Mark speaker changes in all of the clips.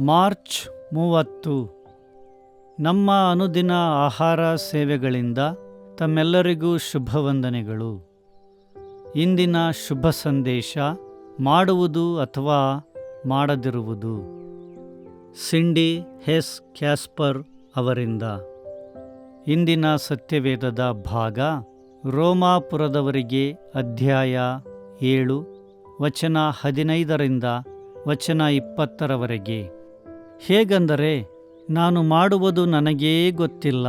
Speaker 1: March ಮೂವತ್ತು. ನಮ್ಮ ಅನುದಿನ ಆಹಾರ ಸೇವೆಗಳಿಂದ ತಮ್ಮೆಲ್ಲರಿಗೂ ಶುಭ ವಂದನೆಗಳು ಇಂದಿನ ಶುಭ ಸಂದೇಶ, ಮಾಡುವುದು ಅಥವಾ ಮಾಡದಿರುವುದು. ಸಿಂಡಿ ಹೆಸ್ ಕ್ಯಾಸ್ಪರ್ ಅವರಿಂದ. ಇಂದಿನ ಸತ್ಯವೇದದ ಭಾಗ, ರೋಮಾಪುರದವರಿಗೆ ಅಧ್ಯಾಯ ಏಳು, ವಚನ ಹದಿನೈದರಿಂದ ವಚನ ಇಪ್ಪತ್ತರವರೆಗೆ. ಹೇಗೆಂದರೆ, ನಾನು ಮಾಡುವುದು ನನಗೇ ಗೊತ್ತಿಲ್ಲ.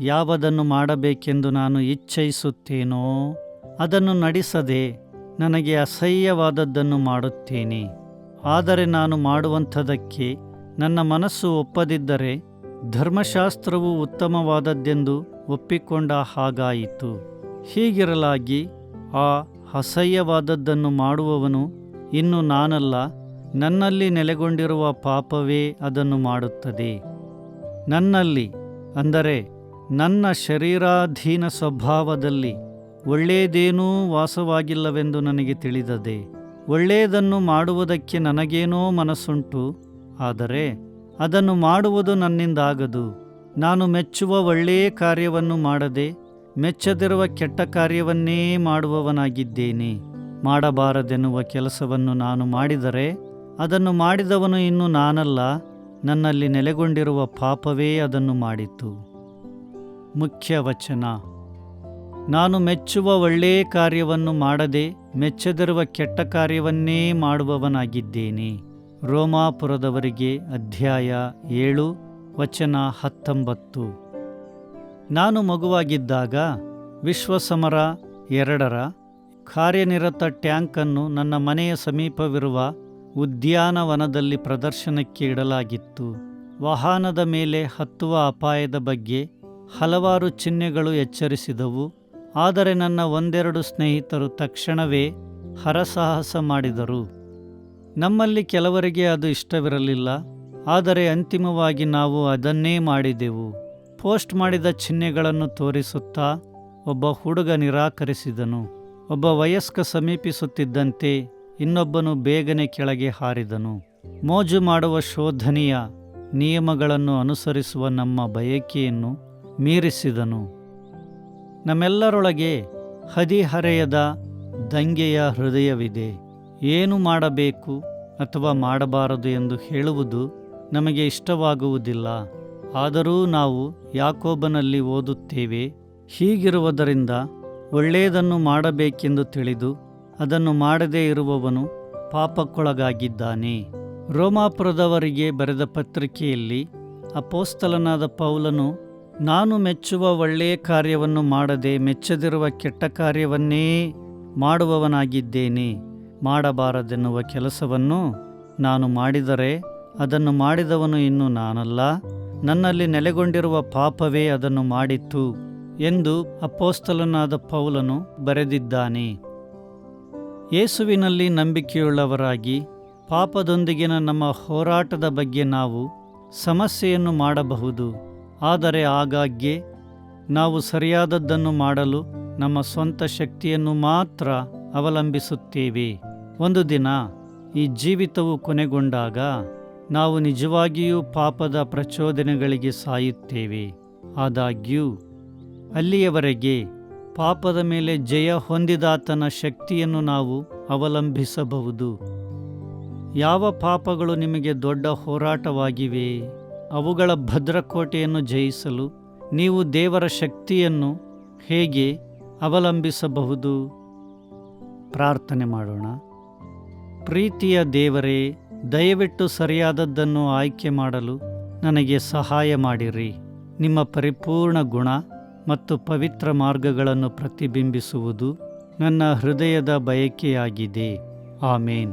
Speaker 1: ಯಾವುದನ್ನು ಮಾಡಬೇಕೆಂದು ನಾನು ಇಚ್ಛಯಿಸುತ್ತೇನೋ ಅದನ್ನು ನಡೆಸದೆ ನನಗೆ ಅಸಹ್ಯವಾದದ್ದನ್ನು ಮಾಡುತ್ತೇನೆ. ಆದರೆ ನಾನು ಮಾಡುವಂಥದಕ್ಕೆ ನನ್ನ ಮನಸ್ಸು ಒಪ್ಪದಿದ್ದರೆ, ಧರ್ಮಶಾಸ್ತ್ರವು ಉತ್ತಮವಾದದ್ದೆಂದು ಒಪ್ಪಿಕೊಂಡ ಹಾಗಾಯಿತು. ಹೀಗಿರಲಾಗಿ ಆ ಅಸಹ್ಯವಾದದ್ದನ್ನು ಮಾಡುವವನು ಇನ್ನು ನಾನಲ್ಲ. ನನ್ನಲ್ಲಿ ನೆಲೆಗೊಂಡಿರುವ ಪಾಪವೇ ಅದನ್ನು ಮಾಡುತ್ತದೆ. ನನ್ನಲ್ಲಿ, ಅಂದರೆ ನನ್ನ ಶರೀರಾಧೀನ ಸ್ವಭಾವದಲ್ಲಿ ಒಳ್ಳೆಯದೇನೂ ವಾಸವಾಗಿಲ್ಲವೆಂದು ನನಗೆ ತಿಳಿದದೆ. ಒಳ್ಳೆಯದನ್ನು ಮಾಡುವುದಕ್ಕೆ ನನಗೇನೋ ಮನಸ್ಸುಂಟು, ಆದರೆ ಅದನ್ನು ಮಾಡುವುದು ನನ್ನಿಂದಾಗದು. ನಾನು ಮೆಚ್ಚುವ ಒಳ್ಳೆಯ ಕಾರ್ಯವನ್ನು ಮಾಡದೆ, ಮೆಚ್ಚದಿರುವ ಕೆಟ್ಟ ಕಾರ್ಯವನ್ನೇ ಮಾಡುವವನಾಗಿದ್ದೇನೆ. ಮಾಡಬಾರದೆನ್ನುವ ಕೆಲಸವನ್ನು ನಾನು ಮಾಡಿದರೆ ಅದನ್ನು ಮಾಡಿದವನು ಇನ್ನು ನಾನಲ್ಲ, ನನ್ನಲ್ಲಿ ನೆಲೆಗೊಂಡಿರುವ ಪಾಪವೇ ಅದನ್ನು ಮಾಡಿತು ಮುಖ್ಯ ವಚನ. ನಾನು ಮೆಚ್ಚುವ ಒಳ್ಳೆಯ ಕಾರ್ಯವನ್ನು ಮಾಡದೆ ಮೆಚ್ಚದಿರುವ ಕೆಟ್ಟ ಕಾರ್ಯವನ್ನೇ ಮಾಡುವವನಾಗಿದ್ದೇನೆ. ರೋಮಾಪುರದವರಿಗೆ ಅಧ್ಯಾಯ ಏಳು, ವಚನ ಹತ್ತೊಂಬತ್ತು. ನಾನು ಮಗುವಾಗಿದ್ದಾಗ ವಿಶ್ವಸಮರ ಎರಡರ ಕಾರ್ಯನಿರತ ಟ್ಯಾಂಕನ್ನು ನನ್ನ ಮನೆಯ ಸಮೀಪವಿರುವ ಉದ್ಯಾನವನದಲ್ಲಿ ಪ್ರದರ್ಶನಕ್ಕೆ ಇಡಲಾಗಿತ್ತು. ವಾಹನದ ಮೇಲೆ ಹತ್ತುವ ಅಪಾಯದ ಬಗ್ಗೆ ಹಲವಾರು ಚಿಹ್ನೆಗಳು ಎಚ್ಚರಿಸಿದವು. ಆದರೆ ನನ್ನ ಒಂದೆರಡು ಸ್ನೇಹಿತರು ತಕ್ಷಣವೇ ಹರಸಾಹಸ ಮಾಡಿದರು. ನಮ್ಮಲ್ಲಿ ಕೆಲವರಿಗೆ ಅದು ಇಷ್ಟವಿರಲಿಲ್ಲ. ಆದರೆ ಅಂತಿಮವಾಗಿ ನಾವು ಅದನ್ನೇ ಮಾಡಿದೆವು. ಪೋಸ್ಟ್ ಮಾಡಿದ ಚಿಹ್ನೆಗಳನ್ನು ತೋರಿಸುತ್ತಾ ಒಬ್ಬ ಹುಡುಗ ನಿರಾಕರಿಸಿದನು. ಒಬ್ಬ ವಯಸ್ಕ ಸಮೀಪಿಸುತ್ತಿದ್ದಂತೆ ಇನ್ನೊಬ್ಬನು ಬೇಗನೆ ಕೆಳಗೆ ಹಾರಿದನು. ಮೋಜು ಮಾಡುವ ಶೋಧನೆಯ ನಿಯಮಗಳನ್ನು ಅನುಸರಿಸುವ ನಮ್ಮ ಬಯಕೆಯನ್ನು ಮೀರಿಸಿದನು. ನಮ್ಮೆಲ್ಲರೊಳಗೆ ಹದಿಹರೆಯದ ದಂಗೆಯ ಹೃದಯವಿದೆ. ಏನು ಮಾಡಬೇಕು ಅಥವಾ ಮಾಡಬಾರದು ಎಂದು ಹೇಳುವುದು ನಮಗೆ ಇಷ್ಟವಾಗುವುದಿಲ್ಲ. ಆದರೂ ನಾವು ಯಾಕೋಬನಲ್ಲಿ ಓದುತ್ತೇವೆ, ಹೀಗಿರುವುದರಿಂದ ಒಳ್ಳೆಯದನ್ನು ಮಾಡಬೇಕೆಂದು ತಿಳಿದು ಅದನ್ನು ಮಾಡದೇ ಇರುವವನು ಪಾಪಕ್ಕೊಳಗಾಗಿದ್ದಾನೆ. ರೋಮಾಪುರದವರಿಗೆ ಬರೆದ ಪತ್ರಿಕೆಯಲ್ಲಿ ಅಪೋಸ್ತಲನಾದ ಪೌಲನು, ನಾನು ಮೆಚ್ಚುವ ಒಳ್ಳೆಯ ಕಾರ್ಯವನ್ನು ಮಾಡದೆ ಮೆಚ್ಚದಿರುವ ಕೆಟ್ಟ ಕಾರ್ಯವನ್ನೇ ಮಾಡುವವನಾಗಿದ್ದೇನೆ. ಮಾಡಬಾರದೆನ್ನುವ ಕೆಲಸವನ್ನು ನಾನು ಮಾಡಿದರೆ ಅದನ್ನು ಮಾಡಿದವನು ಇನ್ನು ನಾನಲ್ಲ. ನನ್ನಲ್ಲಿ ನೆಲೆಗೊಂಡಿರುವ ಪಾಪವೇ ಅದನ್ನು ಮಾಡಿತ್ತು ಎಂದು ಅಪೋಸ್ತಲನಾದ ಪೌಲನು ಬರೆದಿದ್ದಾನೆ. ಯೇಸುವಿನಲ್ಲಿ ನಂಬಿಕೆಯುಳ್ಳವರಾಗಿ ಪಾಪದೊಂದಿಗಿನ ನಮ್ಮ ಹೋರಾಟದ ಬಗ್ಗೆ ನಾವು ಸಮಸ್ಯೆಯನ್ನು ಮಾಡಬಹುದು. ಆದರೆ ಆಗಾಗ್ಗೆ ನಾವು ಸರಿಯಾದದ್ದನ್ನು ಮಾಡಲು ನಮ್ಮ ಸ್ವಂತ ಶಕ್ತಿಯನ್ನು ಮಾತ್ರ ಅವಲಂಬಿಸುತ್ತೇವೆ. ಒಂದು ದಿನ ಈ ಜೀವಿತವು ಕೊನೆಗೊಂಡಾಗ ನಾವು ನಿಜವಾಗಿಯೂ ಪಾಪದ ಪ್ರಚೋದನೆಗಳಿಗೆ ಸಾಯುತ್ತೇವೆ. ಆದಾಗ್ಯೂ ಅಲ್ಲಿಯವರೆಗೆ ಪಾಪದ ಮೇಲೆ ಜಯ ಹೊಂದಿದಾತನ ಶಕ್ತಿಯನ್ನು ನಾವು ಅವಲಂಬಿಸಬಹುದು. ಯಾವ ಪಾಪಗಳು ನಿಮಗೆ ದೊಡ್ಡ ಹೋರಾಟವಾಗಿವೆ, ಅವುಗಳ ಭದ್ರಕೋಟೆಯನ್ನು ಜಯಿಸಲು ನೀವು ದೇವರ ಶಕ್ತಿಯನ್ನು ಹೇಗೆ ಅವಲಂಬಿಸಬಹುದು? ಪ್ರಾರ್ಥನೆ ಮಾಡೋಣ. ಪ್ರೀತಿಯ ದೇವರೇ, ದಯವಿಟ್ಟು ಸರಿಯಾದದ್ದನ್ನು ಆಯ್ಕೆ ಮಾಡಲು ನನಗೆ ಸಹಾಯ ಮಾಡಿರಿ. ನಿಮ್ಮ ಪರಿಪೂರ್ಣ ಗುಣ ಮತ್ತು ಪವಿತ್ರ ಮಾರ್ಗಗಳನ್ನು ಪ್ರತಿಬಿಂಬಿಸುವುದು ನನ್ನ ಹೃದಯದ ಬಯಕೆಯಾಗಿದೆ. ಆಮೇನ್.